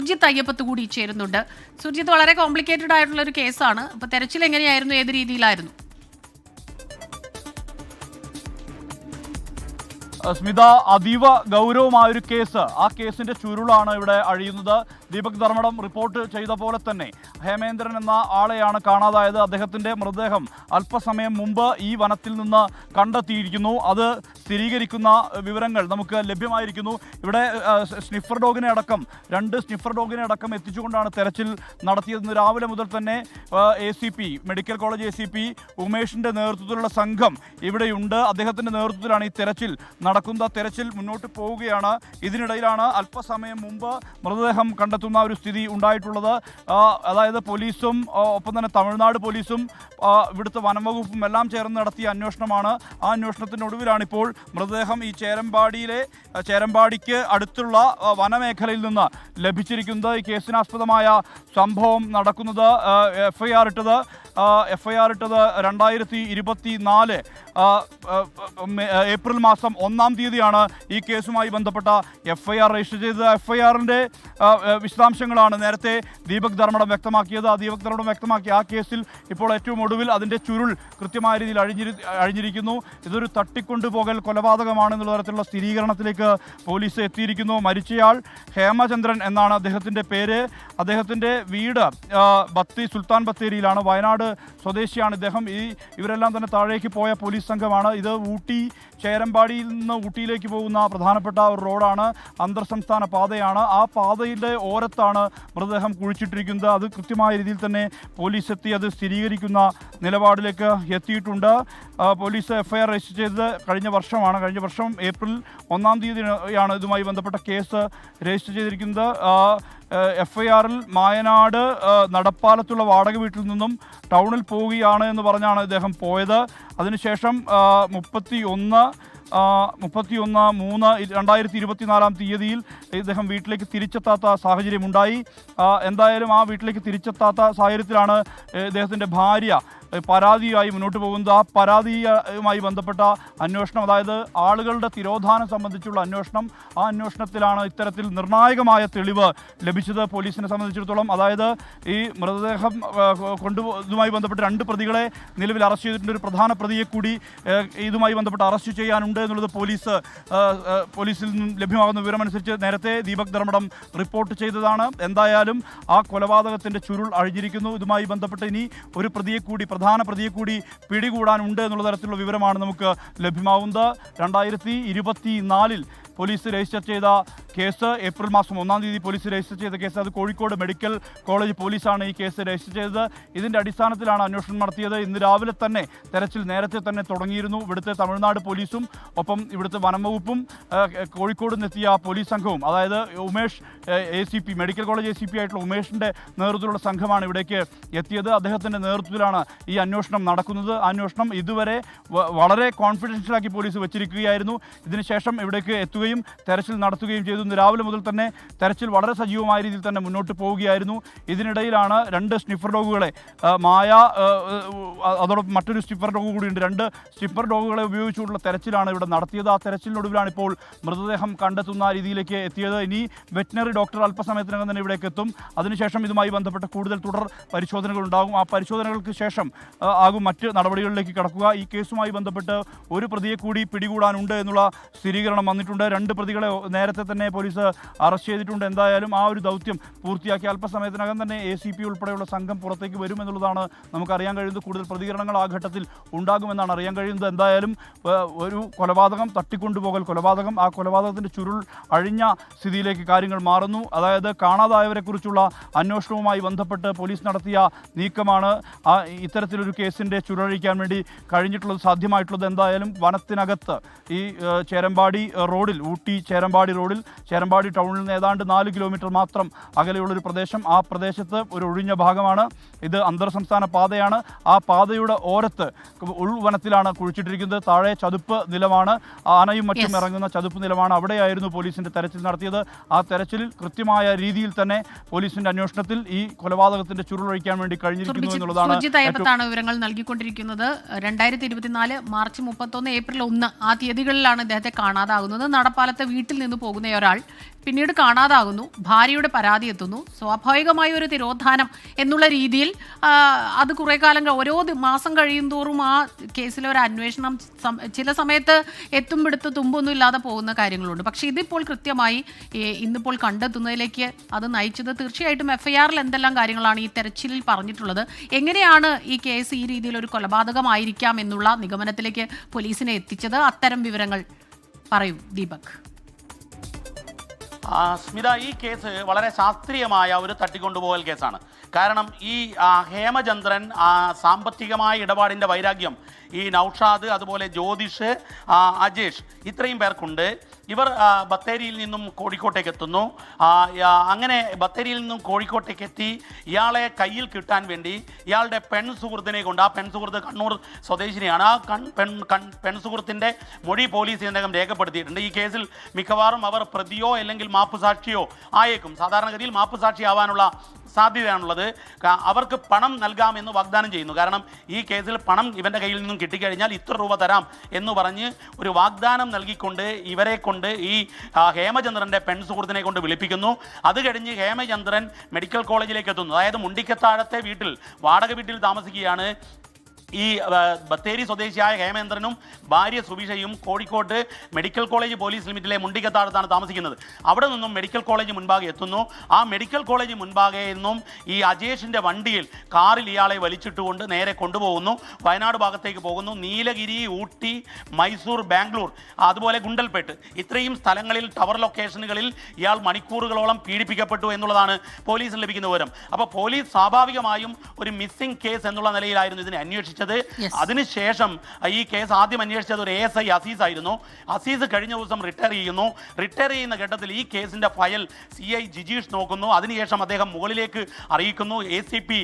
സുർജിത്ത് അയ്യപ്പത്ത് കൂടി ചേരുന്നുണ്ട്. സുർജിത്ത് വളരെ കോംപ്ലിക്കേറ്റഡ് ആയിട്ടുള്ള ഒരു കേസാണ്. അപ്പൊ തെരച്ചിൽ എങ്ങനെയായിരുന്നു? ഏത് രീതിയിലായിരുന്നു? സ്മിത അതീവ ഗൗരവമായൊരു കേസ്. ആ കേസിന്റെ ചുരുളാണ് ഇവിടെ അഴിയുന്നത്. ദീപക് ധർമ്മടം റിപ്പോർട്ട് ചെയ്ത പോലെ തന്നെ ഹേമേന്ദ്രൻ എന്ന ആളെയാണ് കാണാതായത്. അദ്ദേഹത്തിന്റെ മൃതദേഹം അല്പസമയം മുമ്പ് ഈ വനത്തിൽ നിന്ന് കണ്ടെത്തിയിരിക്കുന്നു. അത് സ്ഥിരീകരിക്കുന്ന വിവരങ്ങൾ നമുക്ക് ലഭ്യമായിരിക്കുന്നു. ഇവിടെ സ്നിഫർ ഡോഗിനെ അടക്കം രണ്ട് സ്നിഫർ ഡോഗിനെ അടക്കം എത്തിച്ചുകൊണ്ടാണ് തെരച്ചിൽ നടത്തിയത് രാവിലെ മുതൽ തന്നെ A C P medical college A C P ഉമേഷിന്റെ നേതൃത്വത്തിലുള്ള സംഘം ഇവിടെയുണ്ട്. അദ്ദേഹത്തിന്റെ നേതൃത്വത്തിലാണ് ഈ തെരച്ചിൽ നടക്കുന്ന തെരച്ചിൽ മുന്നോട്ട് പോവുകയാണ്. ഇതിനിടയിലാണ് അല്പസമയം മുമ്പ് മൃതദേഹം കണ്ടെത്തുന്ന ഒരു സ്ഥിതി ഉണ്ടായിട്ടുള്ളത്. അതായത് പോലീസും ഒപ്പം തന്നെ തമിഴ്നാട് പോലീസും ഇവിടുത്തെ വനംവകുപ്പും എല്ലാം ചേർന്ന് നടത്തിയ അന്വേഷണമാണ്. ആ അന്വേഷണത്തിനൊടുവിലാണ് ഇപ്പോൾ മൃതദേഹം ഈ ചേരമ്പാടിയിലെ ചേരമ്പാടിക്ക് അടുത്തുള്ള വനമേഖലയിൽ നിന്ന് ലഭിച്ചിരിക്കുന്നത്. ഈ കേസിനാസ്പദമായ സംഭവം നടക്കുന്നത് എഫ് ഐ ആർ ഇട്ടത് എഫ് ഐ ആർ ഇട്ടത് രണ്ടായിരത്തി ഇരുപത്തി നാല് ഏപ്രിൽ മാസം ഒന്നാം തീയതിയാണ് ഈ കേസുമായി ബന്ധപ്പെട്ട എഫ് ഐ ആർ രജിസ്റ്റർ ചെയ്തത്. എഫ് ഐ ആറിന്റെ വിശദാംശങ്ങളാണ് നേരത്തെ ദീപക് ധർമ്മടം വ്യക്തമാക്കിയത്. ആ ദീപക് ധർമ്മടം വ്യക്തമാക്കിയ ആ കേസിൽ ഇപ്പോൾ ഏറ്റവും ഒടുവിൽ അതിന്റെ ചുരുൾ കൃത്യമായ രീതിയിൽ അഴിഞ്ഞിരി അഴിഞ്ഞിരിക്കുന്നു. ഇതൊരു തട്ടിക്കൊണ്ടുപോകൽ കൊലപാതകമാണെന്നുള്ള തരത്തിലുള്ള സ്ഥിരീകരണത്തിലേക്ക് പോലീസ് എത്തിയിരിക്കുന്നു. മരിച്ചയാൾ ഹേമചന്ദ്രൻ എന്നാണ് അദ്ദേഹത്തിന്റെ പേര്. അദ്ദേഹത്തിന്റെ വീട് ബത്തി സുൽത്താൻ ബത്തേരിയിലാണ്. വയനാട് സ്വദേശിയാണ് ഇദ്ദേഹം. ഈ ഇവരെല്ലാം തന്നെ താഴേക്ക് പോയ പോലീസ് സംഘമാണ്. ഇത് ഊട്ടി ചേരമ്പാടിയിൽ നിന്ന് ഊട്ടിയിലേക്ക് പോകുന്ന പ്രധാനപ്പെട്ട ഒരു റോഡാണ്. അന്തർ സംസ്ഥാന പാതയാണ്. ആ പാതയുടെ ഓരത്താണ് മൃതദേഹം കുഴിച്ചിട്ടിരിക്കുന്നത്. അത് കൃത്യമായ രീതിയിൽ തന്നെ പോലീസ് എത്തി അത് സ്ഥിരീകരിക്കുന്ന നിലപാടിലേക്ക് എത്തിയിട്ടുണ്ട്. പോലീസ് എഫ്ഐആർ രജിസ്റ്റർ ചെയ്തത് കഴിഞ്ഞ വർഷമാണ്. കഴിഞ്ഞ വർഷം ഏപ്രിൽ ഒന്നാം തീയതിയാണ് ഇതുമായി ബന്ധപ്പെട്ട കേസ് രജിസ്റ്റർ ചെയ്തിരിക്കുന്നത്. എഫ് ഐ ആറിൽ മായനാട് നടപ്പാലത്തുള്ള വാടക വീട്ടിൽ നിന്നും ടൗണിൽ പോവുകയാണ് എന്ന് പറഞ്ഞാണ് ഇദ്ദേഹം പോയത്. അതിനുശേഷം മുപ്പത്തി ഒന്ന് മുപ്പത്തിയൊന്ന് മൂന്ന് രണ്ടായിരത്തി ഇരുപത്തിനാലാം തീയതിയിൽ ഇദ്ദേഹം വീട്ടിലേക്ക് തിരിച്ചെത്താത്ത സാഹചര്യമുണ്ടായി. എന്തായാലും ആ വീട്ടിലേക്ക് തിരിച്ചെത്താത്ത സാഹചര്യത്തിലാണ് ഇദ്ദേഹത്തിന്റെ ഭാര്യ പരാതിയായി മുന്നോട്ട് പോകുന്നത് ആ പരാതിയുമായി ബന്ധപ്പെട്ട അന്വേഷണം അതായത് ആളുകളുടെ തിരോധാനം സംബന്ധിച്ചുള്ള അന്വേഷണം ആ അന്വേഷണത്തിലാണ് ഇത്തരത്തിൽ നിർണായകമായ തെളിവ് ലഭിച്ചത് പോലീസിനെ സംബന്ധിച്ചിടത്തോളം. അതായത് ഈ മൃതദേഹം കൊണ്ടു ഇതുമായി ബന്ധപ്പെട്ട് രണ്ട് പ്രതികളെ നിലവിൽ അറസ്റ്റ് ചെയ്തിട്ടുണ്ട്. ഒരു പ്രധാന പ്രതിയെ കൂടി ഇതുമായി ബന്ധപ്പെട്ട് അറസ്റ്റ് ചെയ്യാനുണ്ട് എന്നുള്ളത് പോലീസ് പോലീസിൽ നിന്നും ലഭ്യമാകുന്ന വിവരമനുസരിച്ച് നേരത്തെ ദീപക് ധർമ്മടം റിപ്പോർട്ട് ചെയ്തതാണ്. എന്തായാലും ആ കൊലപാതകത്തിന്റെ ചുരുൾ അഴിഞ്ഞിരിക്കുന്നു. ഇതുമായി ബന്ധപ്പെട്ട് ഇനി ഒരു പ്രതിയെ കൂടി പ്രധാന പ്രതിയെ കൂടി പിടികൂടാനുണ്ട് എന്നുള്ള തരത്തിലുള്ള വിവരമാണ് നമുക്ക് ലഭ്യമാവുന്നത്. രണ്ടായിരത്തി ഇരുപത്തി നാലിൽ പോലീസ് രജിസ്റ്റർ ചെയ്ത കേസ് ഏപ്രിൽ മാസം ഒന്നാം തീയതി പോലീസ് രജിസ്റ്റർ ചെയ്ത കേസ് അത് കോഴിക്കോട് മെഡിക്കൽ കോളേജ് പോലീസാണ് ഈ കേസ് രജിസ്റ്റർ ചെയ്തത്. ഇതിന്റെ അടിസ്ഥാനത്തിലാണ് അന്വേഷണം നടത്തിയത്. ഇന്ന് രാവിലെ തന്നെ തെരച്ചിൽ നേരത്തെ തന്നെ തുടങ്ങിയിരുന്നു. ഇവിടുത്തെ തമിഴ്നാട് പോലീസും ഒപ്പം ഇവിടുത്തെ വനംവകുപ്പും കോഴിക്കോട് നിന്നെത്തിയ പോലീസ് സംഘവും അതായത് Umesh A C P medical college A C P ആയിട്ടുള്ള ഉമേഷിന്റെ നേതൃത്വത്തിലുള്ള സംഘമാണ് ഇവിടേക്ക് എത്തിയത്. അദ്ദേഹത്തിന്റെ നേതൃത്വത്തിലാണ് ഈ അന്വേഷണം നടക്കുന്നത്. അന്വേഷണം ഇതുവരെ വളരെ കോൺഫിഡൻഷ്യലാക്കി പോലീസ് വെച്ചിരിക്കുകയായിരുന്നു. ഇതിനുശേഷം ഇവിടേക്ക് എത്തുകയും തെരച്ചിൽ നടത്തുകയും ചെയ്തു. ഇന്ന് രാവിലെ മുതൽ തന്നെ തെരച്ചിൽ വളരെ സജീവമായ രീതിയിൽ തന്നെ മുന്നോട്ട് പോവുകയായിരുന്നു. ഇതിനിടയിലാണ് രണ്ട് സ്നിഫർ ഡോഗുകളെ മായ അതോടൊപ്പം മറ്റൊരു സ്നിഫർ ഡോഗ് കൂടിയുണ്ട് രണ്ട് സ്നിഫർ ഡോഗുകളെ ഉപയോഗിച്ചുകൊണ്ടുള്ള തെരച്ചിലാണ് ഇവിടെ നടത്തിയത്. ആ തെരച്ചിലിനൊടുവിലാണ് ഇപ്പോൾ മൃതദേഹം കണ്ടെത്തുന്ന രീതിയിലേക്ക് എത്തിയത്. ഇനി വെറ്റിനറി ഡോക്ടർ അല്പസമയത്തിനകം തന്നെ ഇവിടേക്ക് എത്തും. അതിനുശേഷം ഇതുമായി ബന്ധപ്പെട്ട കൂടുതൽ തുടർ പരിശോധനകൾ ഉണ്ടാകും. ആ പരിശോധനകൾക്ക് ശേഷം ആകും മറ്റ് നടപടികളിലേക്ക് കടക്കുക. ഈ കേസുമായി ബന്ധപ്പെട്ട് ഒരു പ്രതിയെ കൂടി പിടികൂടാനുണ്ട് എന്നുള്ള സ്ഥിരീകരണം വന്നിട്ടുണ്ട്. രണ്ട് പ്രതികളെ നേരത്തെ തന്നെ പോലീസ് അറസ്റ്റ് ചെയ്തിട്ടുണ്ട്. എന്തായാലും ആ ഒരു ദൗത്യം പൂർത്തിയാക്കി അല്പസമയത്തിനകം തന്നെ എ സി പി ഉൾപ്പെടെയുള്ള സംഘം പുറത്തേക്ക് വരുമെന്നുള്ളതാണ് നമുക്കറിയാൻ കഴിയുന്നത്. കൂടുതൽ പ്രതികരണങ്ങൾ ആ ഘട്ടത്തിൽ ഉണ്ടാകുമെന്നാണ് അറിയാൻ കഴിയുന്നത്. എന്തായാലും ഒരു കൊലപാതകം തട്ടിക്കൊണ്ടുപോകൽ കൊലപാതകം ആ കൊലപാതകത്തിന്റെ ചുരുൾ അഴിഞ്ഞ സ്ഥിതിയിലേക്ക് കാര്യങ്ങൾ മാറുന്നു. അതായത് കാണാതായവരെക്കുറിച്ചുള്ള അന്വേഷണവുമായി ബന്ധപ്പെട്ട് പോലീസ് നടത്തിയ നീക്കമാണ് ആ ഇത്തരത്തിലൊരു കേസിന്റെ ചുരുളഴിക്കാൻ വേണ്ടി കഴിഞ്ഞിട്ടുള്ളത് സാധ്യമായിട്ടുള്ളത്. എന്തായാലും വനത്തിനകത്ത് ഈ ചേരമ്പാടി റോഡിൽ ഊട്ടി ചേരമ്പാടി റോഡിൽ ചേരമ്പാടി ടൗണിൽ നിന്ന് ഏതാണ്ട് നാല് കിലോമീറ്റർ മാത്രം അകലെയുള്ളൊരു പ്രദേശം. ആ പ്രദേശത്ത് ഒരു ഒഴിഞ്ഞ ഭാഗമാണ്. ഇത് അന്തർ സംസ്ഥാന പാതയാണ്. ആ പാതയുടെ ഓരത്ത് ഉൾവനത്തിലാണ് കുഴിച്ചിട്ടിരിക്കുന്നത്. താഴെ ചതുപ്പ് നിലമാണ്. ആനയും മറ്റും. ഇറങ്ങുന്ന ചതുപ്പ് നിലമാണ് അവിടെയായിരുന്നു പോലീസിന്റെ തെരച്ചിൽ നടത്തിയത്. ആ തെരച്ചിലിൽ കൃത്യമായ രീതിയിൽ തന്നെ പോലീസിന്റെ അന്വേഷണത്തിൽ ഈ കൊലപാതകത്തിന്റെ ചുരുളൊഴിക്കാൻ വേണ്ടി കഴിഞ്ഞിരിക്കുന്നു എന്നുള്ളതാണ് വിവരങ്ങൾ നൽകിക്കൊണ്ടിരിക്കുന്നത്. രണ്ടായിരത്തി ഇരുപത്തിനാല് മാർച്ച് മുപ്പത്തൊന്ന് ഏപ്രിൽ ഒന്ന് ആ തീയതികളിലാണ് ഇദ്ദേഹത്തെ കാണാതാകുന്നത്. നട പാറപ്പാലത്തെ വീട്ടിൽ നിന്ന് പോകുന്ന ഒരാൾ പിന്നീട് കാണാതാകുന്നു ഭാര്യയുടെ പരാതി എത്തുന്നു. സ്വാഭാവികമായ ഒരു തിരോധാനം എന്നുള്ള രീതിയിൽ അത് കുറേ കാലം ഓരോ മാസം കഴിയും തോറും ആ കേസിലെ ഒരു അന്വേഷണം ചില സമയത്ത് എത്തും പിടുത്ത് തുമ്പൊന്നും ഇല്ലാതെ പോകുന്ന കാര്യങ്ങളുണ്ട്. പക്ഷേ ഇതിപ്പോൾ കൃത്യമായി ഇന്നിപ്പോൾ കണ്ടെത്തുന്നതിലേക്ക് അത് നയിച്ചത് തീർച്ചയായിട്ടും എഫ്ഐആറിൽ എന്തെല്ലാം കാര്യങ്ങളാണ് ഈ തെരച്ചിലിൽ പറഞ്ഞിട്ടുള്ളത് എങ്ങനെയാണ് ഈ കേസ് ഈ രീതിയിൽ ഒരു കൊലപാതകമായിരിക്കാം എന്നുള്ള നിഗമനത്തിലേക്ക് പോലീസിനെ എത്തിച്ചത്? അത്തരം വിവരങ്ങൾ പറയൂ ദീപക്. സ്മിത ഈ കേസ് വളരെ ശാസ്ത്രീയമായ ഒരു തട്ടിക്കൊണ്ടുപോകൽ കേസാണ്. കാരണം ഈ ഹേമചന്ദ്രൻ സാമ്പത്തികമായ ഇടപാടിന്റെ വൈരാഗ്യം ഈ നൌഷാദ് അതുപോലെ ജ്യോതിഷ് അജേഷ് ഇത്രയും പേർക്കുണ്ട്. ഇവർ ബത്തേരിയിൽ നിന്നും കോഴിക്കോട്ടേക്ക് എത്തുന്നു. അങ്ങനെ ബത്തേരിയിൽ നിന്നും കോഴിക്കോട്ടേക്ക് എത്തി. ഇയാളെ കയ്യിൽ കിട്ടാൻ വേണ്ടി ഇയാളുടെ പെൺ സുഹൃത്തിനെ കൊണ്ട് ആ പെൺ സുഹൃത്ത് കണ്ണൂർ സ്വദേശിനിയാണ്. ആ കൺ പെൺ കൺ പെൺ സുഹൃത്തിന്റെ മൊഴി പോലീസ് ഇതിനകം രേഖപ്പെടുത്തിയിട്ടുണ്ട്. ഈ കേസിൽ മിക്കവാറും അവർ പ്രതിയോ അല്ലെങ്കിൽ മാപ്പുസാക്ഷിയോ ആയേക്കും. സാധാരണഗതിയിൽ മാപ്പുസാക്ഷി ആവാനുള്ള സാധ്യതയാണുള്ളത്. അവർക്ക് പണം നൽകാമെന്ന് വാഗ്ദാനം ചെയ്യുന്നു. കാരണം ഈ കേസിൽ പണം ഇവന്റെ കയ്യിൽ നിന്നും കിട്ടിക്കഴിഞ്ഞാൽ ഇത്ര രൂപ തരാം എന്ന് പറഞ്ഞ് ഒരു വാഗ്ദാനം നൽകിക്കൊണ്ട് ഇവരെ കൊണ്ട് ഈ ആ, ഹേമചന്ദ്രന്റെ പെൺ സുഹൃത്തിനെ കൊണ്ട് വിളിപ്പിക്കുന്നു. അത് കഴിഞ്ഞ് ഹേമചന്ദ്രൻ മെഡിക്കൽ കോളേജിലേക്ക് എത്തുന്നു. അതായത് മുണ്ടിക്കത്താഴത്തെ വീട്ടിൽ വാടക വീട്ടിൽ താമസിക്കുകയാണ്. ഈ ബത്തേരി സ്വദേശിയായ ഹേമേന്ദ്രനും ഭാര്യ സുബിഷയും കോഴിക്കോട്ട് മെഡിക്കൽ കോളേജ് പോലീസ് ലിമിറ്റിലെ മുണ്ടിക്കത്താഴത്താണ് താമസിക്കുന്നത്. അവിടെ നിന്നും മെഡിക്കൽ കോളേജ് മുൻപാകെ എത്തുന്നു. ആ മെഡിക്കൽ കോളേജ് മുൻപാകെ നിന്നും ഈ അജേഷിന്റെ വണ്ടിയിൽ കാറിൽ ഇയാളെ വലിച്ചിട്ടുകൊണ്ട് നേരെ കൊണ്ടുപോകുന്നു. വയനാട് ഭാഗത്തേക്ക് പോകുന്നു. നീലഗിരി ഊട്ടി മൈസൂർ ബാംഗ്ലൂർ അതുപോലെ ഗുണ്ടൽപേട്ട്. ഇത്രയും സ്ഥലങ്ങളിൽ ടവർ ലൊക്കേഷനുകളിൽ ഇയാൾ മണിക്കൂറുകളോളം പീഡിപ്പിക്കപ്പെട്ടു എന്നുള്ളതാണ് പോലീസിന് ലഭിക്കുന്ന വിവരം. അപ്പോൾ പോലീസ് സ്വാഭാവികമായും ഒരു മിസ്സിംഗ് കേസ് എന്നുള്ള നിലയിലായിരുന്നു ഇതിനെ അന്വേഷിച്ചത്. Yes. അതിനുശേഷം ഈ കേസ് ആദ്യം അന്വേഷിച്ചത് ഒരു എസ് ഐ അസീസ് ആയിരുന്നു. അസീസ് കഴിഞ്ഞ ദിവസം റിട്ടയർ ചെയ്യുന്നു. റിട്ടയർ ചെയ്യുന്ന ഘട്ടത്തിൽ ഈ കേസിന്റെ ഫയൽ സി ഐ ജിജീഷ് നോക്കുന്നു. അതിനുശേഷം അദ്ദേഹം മുകളിലേക്ക് അറിയിക്കുന്നു. എ സി പി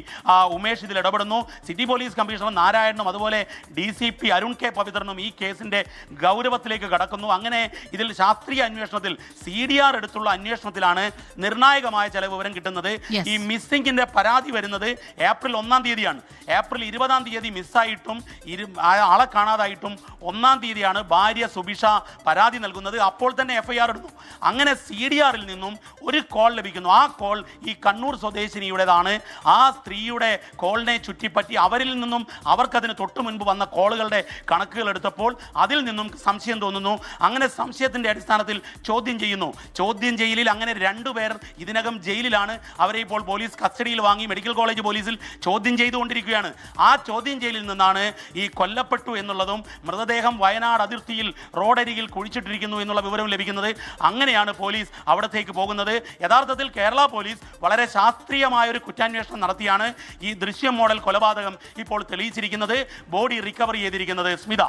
ഉമേഷ് ഇതിൽ ഇടപെടുന്നു. സിറ്റി പോലീസ് കമ്മീഷണർ നാരായണനും അതുപോലെ D C P Arun K പവിത്രനും ഈ കേസിന്റെ ഗൗരവത്തിലേക്ക് കടക്കുന്നു. അങ്ങനെ ഇതിൽ ശാസ്ത്രീയ അന്വേഷണത്തിൽ സി ഡി ആർ എടുത്തുള്ള അന്വേഷണത്തിലാണ് നിർണായകമായ ചില വിവരം കിട്ടുന്നത്. ഈ മിസ്സിംഗിന്റെ പരാതി വരുന്നത് ഏപ്രിൽ ഒന്നാം തീയതിയാണ്. ഏപ്രിൽ ഇരുപതാം തീയതി മിസ്സായിട്ടും ഇരു ആളെ കാണാതായിട്ടും ഒന്നാം തീയതിയാണ് ഭാര്യ സുബിഷ പരാതി നൽകുന്നത്. അപ്പോൾ തന്നെ എഫ് ഐ ആർ ഇടുന്നു. അങ്ങനെ സി ഡി ആറിൽ നിന്നും ഒരു കോൾ ലഭിക്കുന്നു. ആ കോൾ ഈ കണ്ണൂർ സ്വദേശിനിയുടേതാണ്. ആ സ്ത്രീയുടെ കോളിനെ ചുറ്റിപ്പറ്റി അവരിൽ നിന്നും അവർക്കതിന് തൊട്ടു മുൻപ് വന്ന കോളുകളുടെ കണക്കുകൾ എടുത്തപ്പോൾ അതിൽ നിന്നും സംശയം തോന്നുന്നു. അങ്ങനെ സംശയത്തിന്റെ അടിസ്ഥാനത്തിൽ ചോദ്യം ചെയ്യുന്നു. ചോദ്യം ചെയ്യലിൽ അങ്ങനെ രണ്ടുപേർ ഇതിനകം ജയിലിലാണ്. അവരെ ഇപ്പോൾ പോലീസ് കസ്റ്റഡിയിൽ വാങ്ങി മെഡിക്കൽ കോളേജ് പോലീസിൽ ചോദ്യം ചെയ്തുകൊണ്ടിരിക്കുകയാണ്. ആ ചോദ്യം ചെയ്യലിൽ നിന്നാണ് ഈ കൊല്ലപ്പെട്ടു എന്നുള്ളതും മൃതദേഹം വയനാട് അതിർത്തിയിൽ റോഡരികിൽ കുഴിച്ചിട്ടിരിക്കുന്നു എന്നുള്ള വിവരം ലഭിക്കുന്നത് അങ്ങനെയാണ് പോലീസ് അവിടത്തേക്ക് പോകുന്നത്. യഥാർത്ഥത്തിൽ കേരള പോലീസ് വളരെ ശാസ്ത്രീയമായ ഒരു കുറ്റാന്വേഷണം നടത്തിയാണ് ഈ ദൃശ്യം മോഡൽ കൊലപാതകം ഇപ്പോൾ തെളിയിച്ചിരിക്കുന്നത്. ബോഡി റിക്കവർ ചെയ്തിരിക്കുന്നത് സ്മിത.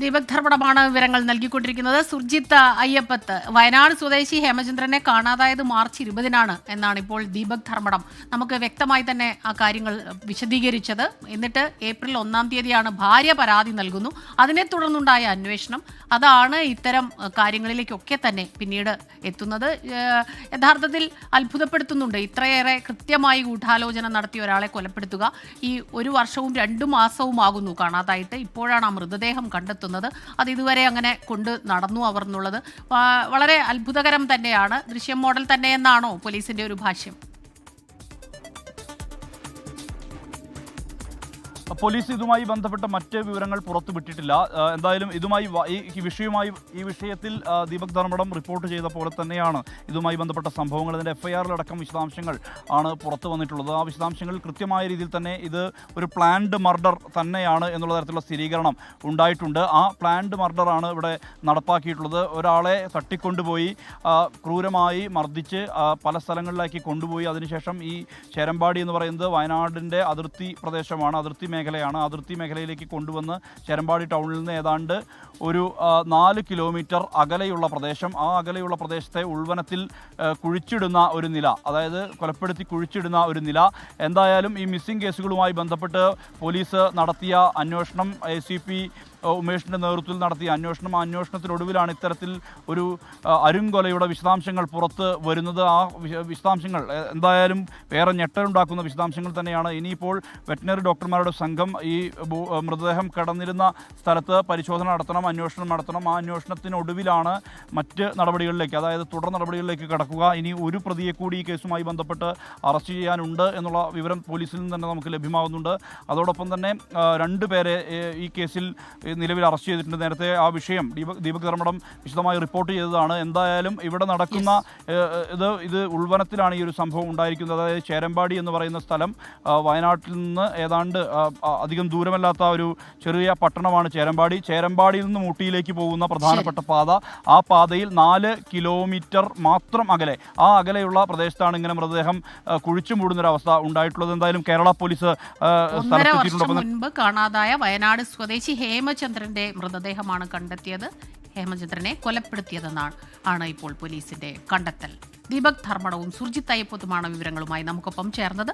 ദീപക് ധർമ്മടമാണ് വിവരങ്ങൾ നൽകിക്കൊണ്ടിരിക്കുന്നത്. സുർജിത്ത് അയ്യപ്പത്ത്. വയനാട് സ്വദേശി ഹേമചന്ദ്രനെ കാണാതായത് മാർച്ച് ഇരുപതിനാണ് എന്നാണ് ഇപ്പോൾ ദീപക് ധർമ്മടം. നമുക്ക് വ്യക്തമായി തന്നെ ആ കാര്യങ്ങൾ വിശദീകരിച്ചത്. എന്നിട്ട് ഏപ്രിൽ ഒന്നാം തീയതിയാണ് ഭാര്യ പരാതി നൽകുന്നു. അതിനെ തുടർന്നുണ്ടായ അന്വേഷണം അതാണ് ഇത്തരം കാര്യങ്ങളിലേക്കൊക്കെ തന്നെ പിന്നീട് എത്തുന്നത്. യഥാർത്ഥത്തിൽ അത്ഭുതപ്പെടുത്തുന്നുണ്ട്. ഇത്രയേറെ കൃത്യമായി ഗൂഢാലോചന നടത്തിയ ഒരാളെ കൊലപ്പെടുത്തുക. ഈ ഒരു വർഷവും രണ്ടു മാസവും ആകുന്നു കാണാതായിട്ട്. ഇപ്പോഴാണ് ആ മൃതദേഹം കണ്ടെത്തുന്നത്. അത് ഇതുവരെ അങ്ങനെ കൊണ്ട് നടന്നു അവർ എന്നുള്ളത് വളരെ അത്ഭുതകരം തന്നെയാണ്. ദൃശ്യം മോഡൽ തന്നെയെന്നാണോ പോലീസിന്റെ ഒരു ഭാഷ്യം? പോലീസ് ഇതുമായി ബന്ധപ്പെട്ട മറ്റ് വിവരങ്ങൾ പുറത്തുവിട്ടിട്ടില്ല. എന്തായാലും ഇതുമായി ഈ വിഷയവുമായി ഈ വിഷയത്തിൽ ദീപക് ധർമ്മടം റിപ്പോർട്ട് ചെയ്ത പോലെ തന്നെയാണ് ഇതുമായി ബന്ധപ്പെട്ട സംഭവങ്ങൾ. ഇതിന്റെ എഫ് ഐ ആറിലടക്കം വിശദാംശങ്ങൾ ആണ് പുറത്തു വന്നിട്ടുള്ളത്. ആ വിശദാംശങ്ങളിൽ കൃത്യമായ രീതിയിൽ തന്നെ ഇത് ഒരു പ്ലാൻഡ് മർഡർ തന്നെയാണ് എന്നുള്ള തരത്തിലുള്ള സ്ഥിരീകരണം ഉണ്ടായിട്ടുണ്ട്. ആ പ്ലാൻഡ് മർഡറാണ് ഇവിടെ നടപ്പാക്കിയിട്ടുള്ളത്. ഒരാളെ തട്ടിക്കൊണ്ടുപോയി ക്രൂരമായി മർദ്ദിച്ച് പല സ്ഥലങ്ങളിലാക്കി കൊണ്ടുപോയി. അതിനുശേഷം ഈ ചേരമ്പാടി എന്ന് പറയുന്നത് വയനാടിന്റെ അതിർത്തി പ്രദേശമാണ്. അതിർത്തി മേഖലയാണ്. അതിർത്തി മേഖലയിലേക്ക് കൊണ്ടുവന്ന് ചെരമ്പാടി ടൗണിൽ നിന്ന് ഏതാണ്ട് ഒരു നാല് കിലോമീറ്റർ അകലെയുള്ള പ്രദേശം. ആ അകലെയുള്ള പ്രദേശത്തെ ഉൾവനത്തിൽ കുഴിച്ചിടുന്ന ഒരു നില അതായത് കൊലപ്പെടുത്തി കുഴിച്ചിടുന്ന ഒരു നില. എന്തായാലും ഈ മിസ്സിംഗ് കേസുകളുമായി ബന്ധപ്പെട്ട് പോലീസ് നടത്തിയ അന്വേഷണം എ ഉമേഷിന്റെ നേതൃത്വത്തിൽ നടത്തിയ അന്വേഷണം. അന്വേഷണത്തിനൊടുവിലാണ് ഇത്തരത്തിൽ ഒരു അരുങ്കൊലയുടെ വിശദാംശങ്ങൾ പുറത്ത് വരുന്നത്. ആ വിശ- വിശദാംശങ്ങൾ എന്തായാലും വേറെ ഞെട്ടലുണ്ടാക്കുന്ന വിശദാംശങ്ങൾ തന്നെയാണ്. ഇനിയിപ്പോൾ വെറ്റിനറി ഡോക്ടർമാരുടെ സംഘം ഈ മൃതദേഹം കിടന്നിരുന്ന സ്ഥലത്ത് പരിശോധന നടത്തണം അന്വേഷണം നടത്തണം. ആ അന്വേഷണത്തിനൊടുവിലാണ് മറ്റ് നടപടികളിലേക്ക് അതായത് തുടർ നടപടികളിലേക്ക് കടക്കുക. ഇനി ഒരു പ്രതിയെ കൂടി ഈ കേസുമായി ബന്ധപ്പെട്ട് അറസ്റ്റ് ചെയ്യാനുണ്ട് എന്നുള്ള വിവരം പോലീസിൽ നിന്ന് തന്നെ നമുക്ക് ലഭ്യമാകുന്നുണ്ട്. അതോടൊപ്പം തന്നെ രണ്ട് പേരെ ഈ കേസിൽ നിലവിൽ അറസ്റ്റ് ചെയ്തിട്ടുണ്ട്. നേരത്തെ ആ വിഷയം ദീപക് ദീപക് ധർമ്മടം വിശദമായി റിപ്പോർട്ട് ചെയ്തതാണ്. എന്തായാലും ഇവിടെ നടക്കുന്ന ഇത് ഇത് ഉൾവനത്തിലാണ് ഈ ഒരു സംഭവം ഉണ്ടായിരിക്കുന്നത്. അതായത് ചേരമ്പാടി എന്ന് പറയുന്ന സ്ഥലം വയനാട്ടിൽ നിന്ന് ഏതാണ്ട് അധികം ദൂരമല്ലാത്ത ഒരു ചെറിയ പട്ടണമാണ് ചേരമ്പാടി. ചേരമ്പാടിയിൽ നിന്ന് ഊട്ടിയിലേക്ക് പോകുന്ന പ്രധാനപ്പെട്ട പാത. ആ പാതയിൽ നാല് കിലോമീറ്റർ മാത്രം അകലെ ആ അകലെയുള്ള പ്രദേശത്താണ് ഇങ്ങനെ മൃതദേഹം കുഴിച്ചു മൂടുന്നൊരവസ്ഥ ഉണ്ടായിട്ടുള്ളത്. എന്തായാലും കേരള പോലീസ് സ്ഥലത്തെത്തിയിട്ടുണ്ട്. കാണാതായ വയനാട് സ്വദേശി ഹേമചന്ദ്രന്റെ മൃതദേഹമാണ് കണ്ടെത്തിയത്. ഹേമചന്ദ്രനെ കൊലപ്പെടുത്തിയതെന്നാണ് ആണ് ഇപ്പോൾ പോലീസിന്റെ കണ്ടെത്തൽ. ദീപക് ധർമ്മടവും സുർജിത് അയ്യപ്പത്തുമാണ് വിവരങ്ങളുമായി നമുക്കൊപ്പം ചേർന്നത്.